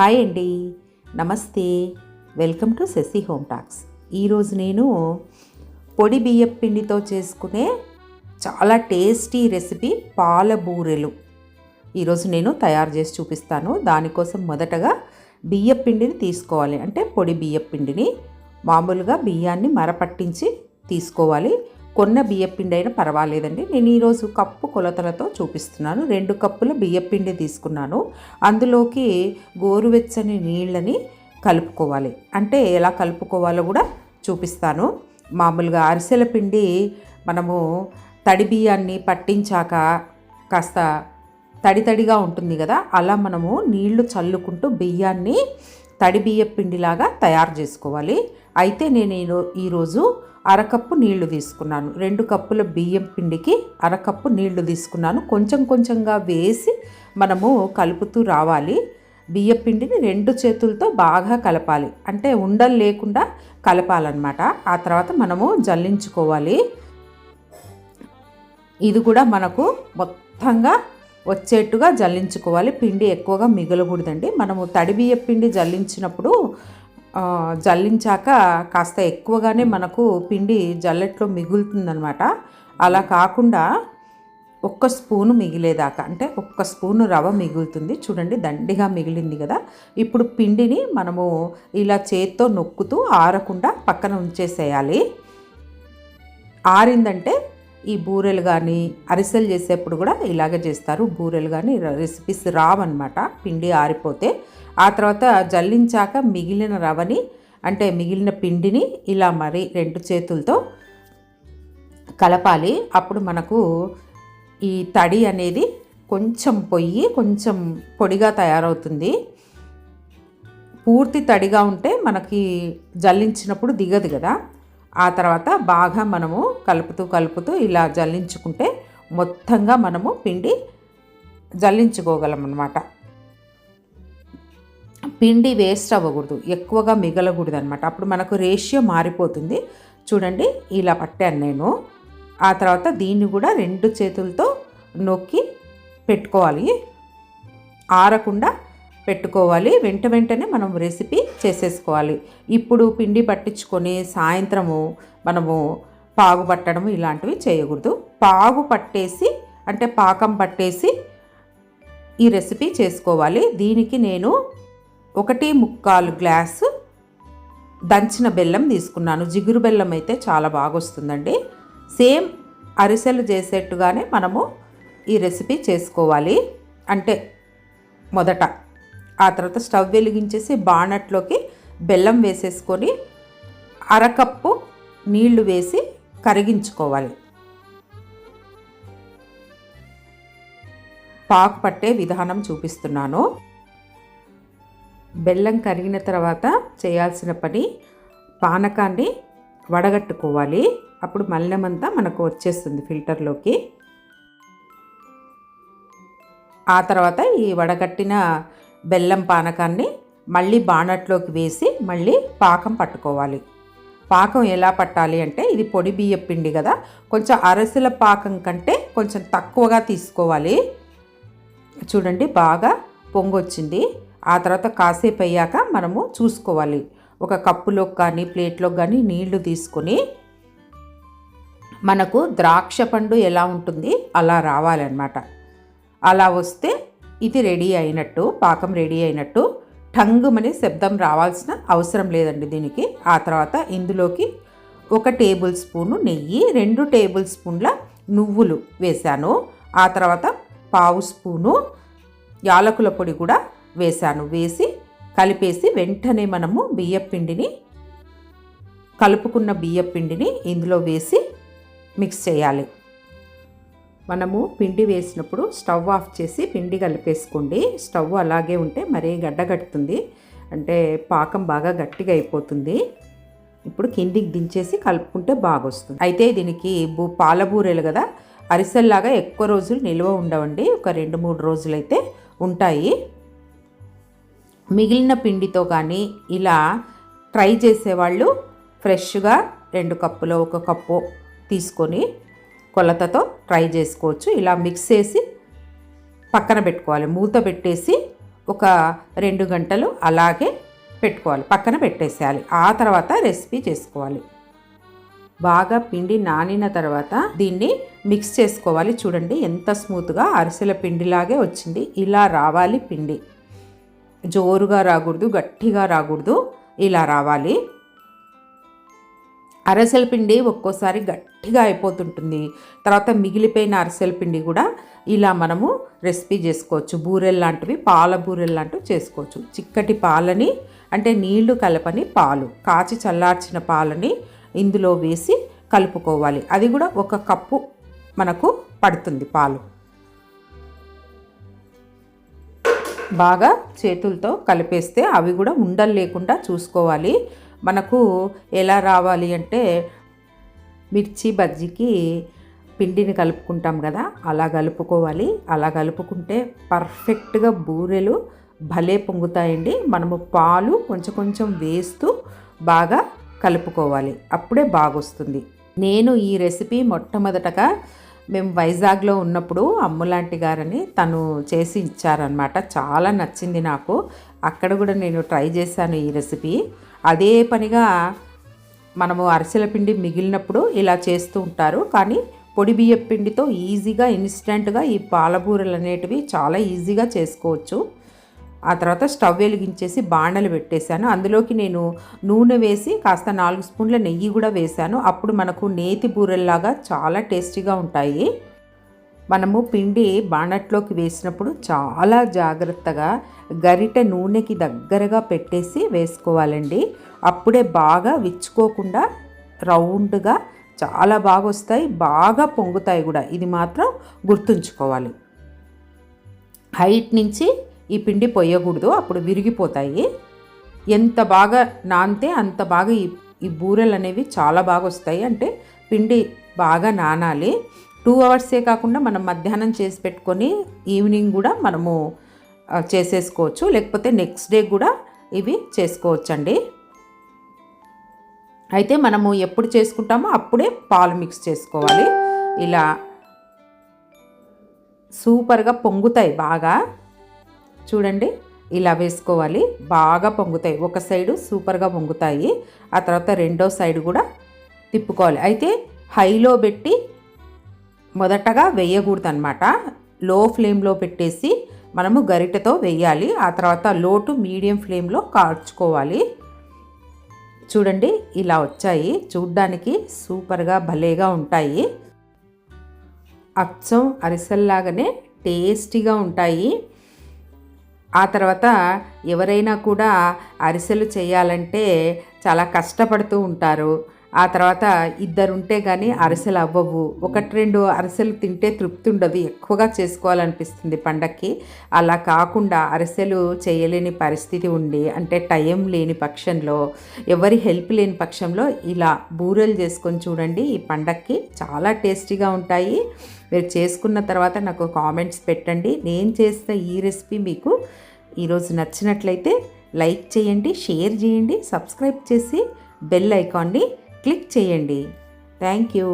Hi అండి. నమస్తే. Welcome to Shashi home talks. ఈరోజు నేను పొడి బియ్యం పిండితో చేసుకునే చాలా టేస్టీ రెసిపీ పాల బూరెలు ఈరోజు నేను తయారు చేసి చూపిస్తాను. దానికోసం మొదటగా బియ్యం పిండిని తీసుకోవాలి. అంటే పొడి బియ్యం పిండిని మామూలుగా బియ్యాన్ని మరపట్టించి తీసుకోవాలి. కొన్న బియ్యపిండి అయినా పర్వాలేదండి. నేను ఈరోజు కప్పు కొలతలతో చూపిస్తున్నాను. రెండు కప్పుల బియ్యపిండి తీసుకున్నాను. అందులోకి గోరువెచ్చని నీళ్ళని కలుపుకోవాలి. అంటే ఎలా కలుపుకోవాలో కూడా చూపిస్తాను. మామూలుగా అరిసెల పిండి మనము తడి బియ్యాన్ని పట్టించాక కాస్త తడి తడిగా ఉంటుంది కదా అలా మనము నీళ్ళు చల్లుకుంటూ బియ్యాన్ని తడి బియ్యపిండిలాగా తయారు చేసుకోవాలి. అయితే నేను ఈరోజు ఈరోజు అరకప్పు నీళ్ళు తీసుకున్నాను. రెండు కప్పుల బియ్యం పిండికి అరకప్పు నీళ్ళు తీసుకున్నాను. కొంచెం కొంచెంగా వేసి మనము కలుపుతూ రావాలి. బియ్యం పిండిని రెండు చేతులతో బాగా కలపాలి. అంటే ఉండలు లేకుండా కలపాలన్నమాట. ఆ తర్వాత మనము జల్లించుకోవాలి. ఇది కూడా మనకు మొత్తంగా వచ్చేట్టుగా జల్లించుకోవాలి. పిండి ఎక్కువగా మిగలకూడదండి. మనము తడి బియ్యం పిండి జల్లించినప్పుడు జల్లించాక కాస్త ఎక్కువగానే మనకు పిండి జల్లెట్లో మిగులుతుందనమాట అలా కాకుండా ఒక్క స్పూను మిగిలేదాకా అంటే ఒక్క స్పూను రవ మిగులుతుంది. చూడండి దండిగా మిగిలింది కదా. ఇప్పుడు పిండిని మనము ఇలా చేత్తో నొక్కుతూ ఆరకుండా పక్కన ఉంచేసేయాలి. ఆరిందంటే ఈ బూరెలు కానీ అరిసెలు చేసేప్పుడు కూడా ఇలాగే చేస్తారు. బూరెలు కానీ రెసిపీస్ రావన్నమాట. పిండి ఆరిపోతే ఆ తర్వాత జల్లించాక మిగిలిన రవని అంటే మిగిలిన పిండిని ఇలా మరి రెండు చేతులతో కలపాలి. అప్పుడు మనకు ఈ తడి అనేది కొంచెం పొయ్యి కొంచెం పొడిగా తయారవుతుంది. పూర్తి తడిగా ఉంటే మనకి జల్లించినప్పుడు దిగదు కదా. ఆ తర్వాత బాగా మనము కలుపుతూ కలుపుతూ ఇలా జల్లించుకుంటే మొత్తంగా మనము పిండి జల్లించుకోగలం అన్నమాట పిండి వేస్ట్ అవ్వకూడదు ఎక్కువగా మిగలకూడదు అనమాట అప్పుడు మనకు రేషియో మారిపోతుంది. చూడండి ఇలా పట్టాను నేను. ఆ తర్వాత దీన్ని కూడా రెండు చేతులతో నొక్కి పెట్టుకోవాలి. ఆరకుండా పెట్టుకోవాలి. వెంట వెంటనే మనం రెసిపీ చేసేసుకోవాలి. ఇప్పుడు పిండి పట్టించుకొని సాయంత్రము మనము పాగు పట్టడం ఇలాంటివి చేయకూడదు. పాగు పట్టేసి అంటే పాకం పట్టేసి ఈ రెసిపీ చేసుకోవాలి. దీనికి నేను ఒకటి ముక్కాలు గ్లాసు దంచిన బెల్లం తీసుకున్నాను. జిగురు బెల్లం అయితే చాలా బాగా వస్తుందండి. సేమ్ అరిసెలు చేసేట్టుగానే మనము ఈ రెసిపీ చేసుకోవాలి. అంటే మొదట ఆ తర్వాత స్టవ్ వెలిగించేసి బాణట్లోకి బెల్లం వేసేసుకొని అరకప్పు నీళ్ళు వేసి కరిగించుకోవాలి. పాకు పట్టే విధానం చూపిస్తున్నాను. బెల్లం కరిగిన తర్వాత చేయాల్సిన పని పానకాన్ని వడగట్టుకోవాలి. అప్పుడు మల్లెమంతా మనకు వచ్చేస్తుంది ఫిల్టర్లోకి. ఆ తర్వాత ఈ వడగట్టిన బెల్లం పానకాన్ని మళ్ళీ బాణట్లోకి వేసి మళ్ళీ పాకం పట్టుకోవాలి. పాకం ఎలా పట్టాలి అంటే ఇది పొడి బియ్య పిండి కదా కొంచెం అరసెల పాకం కంటే కొంచెం తక్కువగా తీసుకోవాలి. చూడండి బాగా పొంగొచ్చింది. ఆ తర్వాత కాసేపు అయ్యాక మనము చూసుకోవాలి. ఒక కప్పులోకి కానీ ప్లేట్లోకి కానీ నీళ్ళు తీసుకొని మనకు ద్రాక్ష పండు ఎలా ఉంటుంది అలా రావాలన్నమాట. అలా వస్తే ఇది రెడీ అయినట్టు పాకం రెడీ అయినట్టు టంగుమని శబ్దం రావాల్సిన అవసరం లేదండి దీనికి. ఆ తర్వాత ఇందులోకి ఒక టేబుల్ స్పూను నెయ్యి రెండు టేబుల్ స్పూన్ల నువ్వులు వేశాను. ఆ తర్వాత పావు స్పూను యాలకుల పొడి కూడా వేశాను. వేసి కలిపేసి వెంటనే మనము బియ్యపిండిని కలుపుకున్న బియ్యపిండిని ఇందులో వేసి మిక్స్ చేయాలి. మనము పిండి వేసినప్పుడు స్టవ్ ఆఫ్ చేసి పిండి కలిపేసుకోండి. స్టవ్ అలాగే ఉంటే మరీ గడ్డగట్టుతుంది అంటే పాకం బాగా గట్టిగా అయిపోతుంది. ఇప్పుడు కిందికి దించేసి కలుపుకుంటే బాగా వస్తుంది అయితే దీనికి బూ పాలబూరెలు కదా అరిసెల్లాగా ఎక్కువ రోజులు నిల్వ ఉండవండి. ఒక రెండు మూడు రోజులైతే ఉంటాయి. మిగిలిన పిండితో కానీ ఇలా ట్రై చేసేవాళ్ళు ఫ్రెష్గా రెండు కప్పులో ఒక కప్పు తీసుకొని కొలతతో ట్రై చేసుకోవచ్చు. ఇలా మిక్స్ చేసి పక్కన పెట్టుకోవాలి. మూత పెట్టేసి ఒక రెండు గంటలు అలాగే పెట్టుకోవాలి. పక్కన పెట్టేసేయాలి. ఆ తర్వాత రెసిపీ చేసుకోవాలి. బాగా పిండి నానిన తర్వాత దీన్ని మిక్స్ చేసుకోవాలి. చూడండి ఎంత స్మూత్గా అరిసెల పిండిలాగే వచ్చింది. ఇలా రావాలి పిండి. జోరుగా రాకూడదు గట్టిగా రాకూడదు. ఇలా రావాలి. అరిసెల పిండి ఒక్కోసారి గట్టిగా అయిపోతుంటుంది. తర్వాత మిగిలిపోయిన అరిసెల పిండి కూడా ఇలా మనము రెసిపీ చేసుకోవచ్చు. బూరెల్ లాంటివి పాల బూరెల్ లాంటివి చేసుకోవచ్చు. చిక్కటి పాలని అంటే నీళ్ళు కలపని పాలు కాచి చల్లార్చిన పాలని ఇందులో వేసి కలుపుకోవాలి. అది కూడా ఒక కప్పు మనకు పడుతుంది పాలు. బాగా చేతులతో కలిపేస్తే అవి కూడా ఉండలు లేకుండా చూసుకోవాలి. మనకు ఎలా రావాలి అంటే మిర్చి బజ్జీకి పిండిని కలుపుకుంటాం కదా అలా కలుపుకోవాలి. అలా కలుపుకుంటే పర్ఫెక్ట్గా బూరెలు భలే పొంగుతాయండి. మనము పాలు కొంచెం కొంచెం వేస్తూ బాగా కలుపుకోవాలి. అప్పుడే బాగొస్తుంది. నేను ఈ రెసిపీ మొట్టమొదటగా మేము వైజాగ్లో ఉన్నప్పుడు అమ్ములాంటి గారని తను చేసి ఇచ్చారనమాట చాలా నచ్చింది నాకు. అక్కడ కూడా నేను ట్రై చేశాను ఈ రెసిపీ. అదే పనిగా మనము అరిసెల పిండి మిగిలినప్పుడు ఇలా చేస్తూ ఉంటారు. కానీ పొడి బియ్యపిండితో ఈజీగా ఇన్స్టెంట్గా ఈ పాలబూరలు అనేటివి చాలా ఈజీగా చేసుకోవచ్చు. ఆ తర్వాత స్టవ్ వెలిగించేసి బాండలు పెట్టేశాను. అందులోకి నేను నూనె వేసి కాస్త నాలుగు స్పూన్ల నెయ్యి కూడా వేశాను. అప్పుడు మనకు నేతి బూరెల్లాగా చాలా టేస్టీగా ఉంటాయి. మనము పిండి బాణట్లోకి వేసినప్పుడు చాలా జాగ్రత్తగా గరిట నూనెకి దగ్గరగా పెట్టేసి వేసుకోవాలండి. అప్పుడే బాగా విచ్చుకోకుండా రౌండ్గా చాలా బాగా వస్తాయి బాగా పొంగుతాయి కూడా. ఇది మాత్రం గుర్తుంచుకోవాలి. హైట్ నుంచి ఈ పిండి పొయ్యకూడదు అప్పుడు విరిగిపోతాయి. ఎంత బాగా నానితే అంత బాగా ఈ ఈ బూరెలు అనేవి చాలా బాగా వస్తాయి. అంటే పిండి బాగా నానాలి. టూ అవర్సే కాకుండా మనం మధ్యాహ్నం చేసి పెట్టుకొని ఈవినింగ్ కూడా మనము చేసేసుకోవచ్చు. లేకపోతే నెక్స్ట్ డే కూడా ఇవి చేసుకోవచ్చండి. అయితే మనము ఎప్పుడు చేసుకుంటామో అప్పుడే పాలు మిక్స్ చేసుకోవాలి. ఇలా సూపర్గా పొంగుతాయి బాగా. చూడండి ఇలా వేసుకోవాలి. బాగా పొంగుతాయి. ఒక సైడు సూపర్గా పొంగుతాయి. ఆ తర్వాత రెండో సైడ్ కూడా తిప్పుకోవాలి. అయితే హైలో పెట్టి మొదటగా వేయకూడదు అనమాట లో ఫ్లేమ్లో పెట్టేసి మనము గరిటెతో వేయాలి. ఆ తర్వాత లో టు మీడియం ఫ్లేమ్లో కాల్చుకోవాలి. చూడండి ఇలా వచ్చాయి. చూడ్డానికి సూపర్గా భలేగా ఉంటాయి. అచ్చం అరిసెల్లాగానే టేస్టీగా ఉంటాయి. ఆ తర్వాత ఎవరైనా కూడా అరిసెలు చేయాలంటే చాలా కష్టపడుతూ ఉంటారు. ఆ తర్వాత ఇద్దరుంటే కానీ అరిసెలు అవ్వవు ఒకటి రెండు అరిసెలు తింటే తృప్తి ఉండదు ఎక్కువగా చేసుకోవాలనిపిస్తుంది పండక్కి. అలా కాకుండా అరిసెలు చేయలేని పరిస్థితి ఉండి అంటే టైం లేని పక్షంలో ఎవరి హెల్ప్ లేని పక్షంలో ఇలా బూరెలు చేసుకొని చూడండి. ఈ పండక్కి చాలా టేస్టీగా ఉంటాయి. మీరు చేసుకున్న తర్వాత నాకు కామెంట్స్ పెట్టండి. నేను చేసిన ఈ రెసిపీ మీకు ఈరోజు నచ్చినట్లయితే లైక్ చేయండి షేర్ చేయండి సబ్స్క్రైబ్ చేసి బెల్ ఐకాన్ని క్లిక్ చేయండి. Thank you.